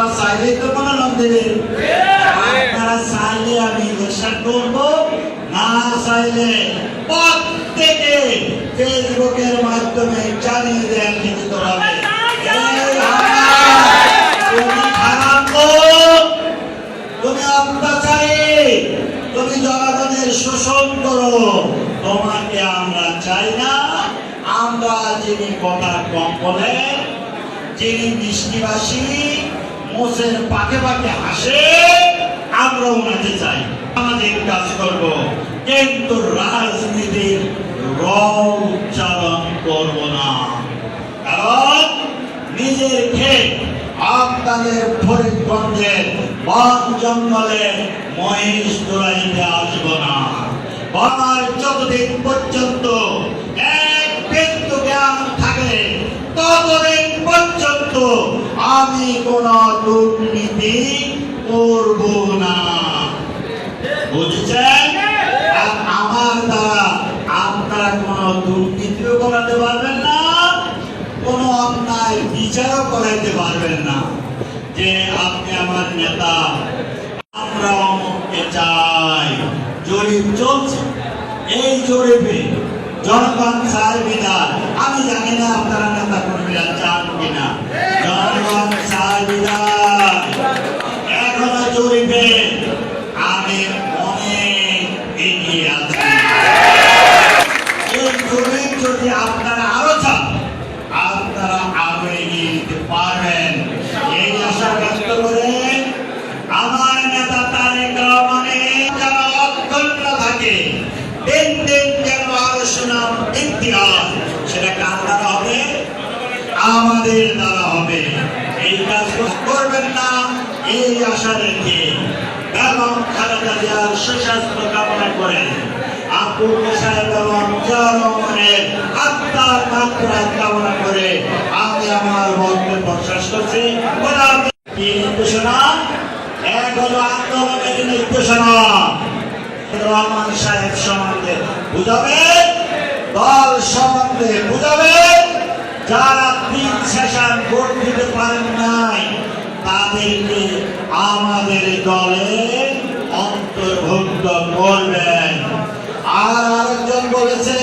আপনারা চাইলেই তো মনোনয়ন দেবেন। আপনারা চাইলে আমি ইলেকশন করব, না চাইলে প্রত্যেকে ফেসবুকের মাধ্যমে জানিয়ে দেন লিখিতভাবে এই তুমি তুমি তুমি জনগণের শোষণ করো। তোমাকে আমরা চাই না। আমরা যিনি কথা কম বলেন, যিনি মিষ্টিবাসী মোষের পাকে পাকে হাসে আমরা ওনাকে চাই আমাদের কাজ করব কিন্তু রাজনীতির রং উচ্চারণ করব না। কারণ নিজের ক্ষেত, আপনাদের ফরিদগঞ্জের বন জঙ্গলে মহিষ দৌড়াইতে আসব না। আমার যতদিন পর্যন্ত এক বিন্দু জ্ঞান থাকে, ততদিন পর্যন্ত আমি কোন দুর্নীতি করব না। বুঝছেন? আর আমার দ্বারা আপনারা কোন দুর্নীতিও করাতে পারবেন না অন্যায় বিচারও করাইতে পারবেন না। যে আপনি আমার নেতা, আমরা অমুককে চাই। জরিপ চলছে। এই জরিপে জনগণ চায় বিধান আমি জানি না আপনারা নেতা আমাদের দ্বারা হবে। এই কাজ করবেন না, এই আশা রেখে খালেদা জিয়ার সুস্বাস্থ্য কামনা করে আব্দুল সাহেব এবং জিয়া আত্মার মাত্রা কামনা করে আমি আমার বক্তব্য শেষ করছি। খোদা হাফেজ। কি নির্দেশনা? এক হলো সাহেব সম্বন্ধে বুঝাবে দল সম্বন্ধে বুঝাবে যারা তিন সেশন ভোট দিতে পারেন নাই, তাদেরকে আমাদের দলে অন্তর্ভুক্ত করবেন। আর আরেকজন বলেছে,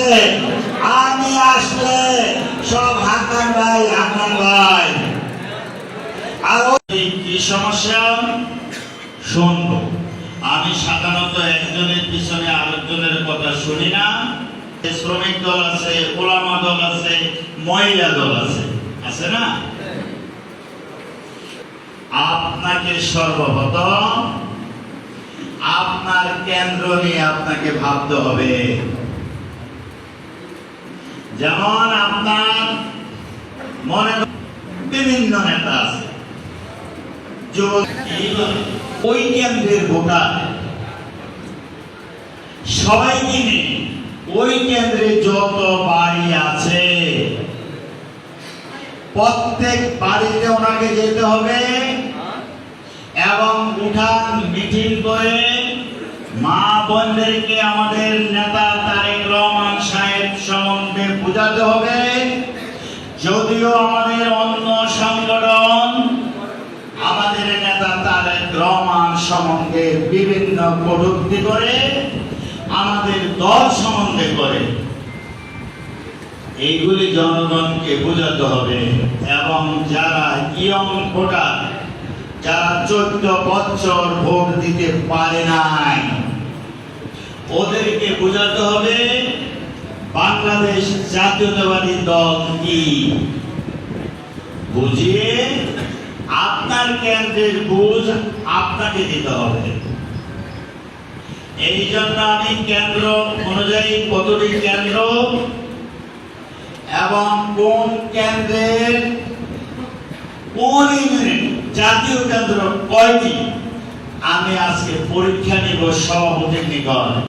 আমি আসলে সব হাকান ভাই হাকান ভাই। আর কি সমস্যা? শুনব। আমি সাধারণত একজনের পিছনে আরেকজনের কথা শুনি না। শ্রমিক দল আছে, ওলামা দল আছে, মহিলা দল আছে আছে না? আপনাকে সর্বপ্রথম, আপনার কেন্দ্র নিয়ে আপনাকে ভাবতে হবে। যেমন আপনার মনে বিভিন্ন নেতা আছে। ওই কেন্দ্রের ভোটার। সবাই নিয়ে ওই কেন্দ্রে যত বাড়ি আছে, প্রত্যেক বাড়িতে ওনাকে যেতে হবে এবং উঠান মিটিং করে মা বোনদেরকে আমাদের নেতা তারেক রহমান সাহেব সম্বন্ধে বোঝাতে হবে। যদিও আমাদের অন্য সংগঠন, আমাদের নেতা তারেক রহমান সম্বন্ধে বিভিন্ন কটূক্তি করে আমাদের দল সম্বন্ধে করে এইগুলি জনগণকে বোঝাতে হবে এবং যারা ইয়ং ভোটার, যারা চোদ্দ বছর ভোট দিতে পারে নাই, ওদেরকে বোঝাতে হবে বাংলাদেশ জাতীয়তাবাদী দল কি? বুঝিয়ে আপনার কেন্দ্রের বুঝ আপনাকে দিতে হবে। এই জন্য আমি কেন্দ্র অনুযায়ী কতটি কেন্দ্র এবং কোন কেন্দ্রের কোন ইউনিট জাতীয় কেন্দ্র কয়টি? আমি আজকে পরীক্ষা নিব সভাপতির নিকট।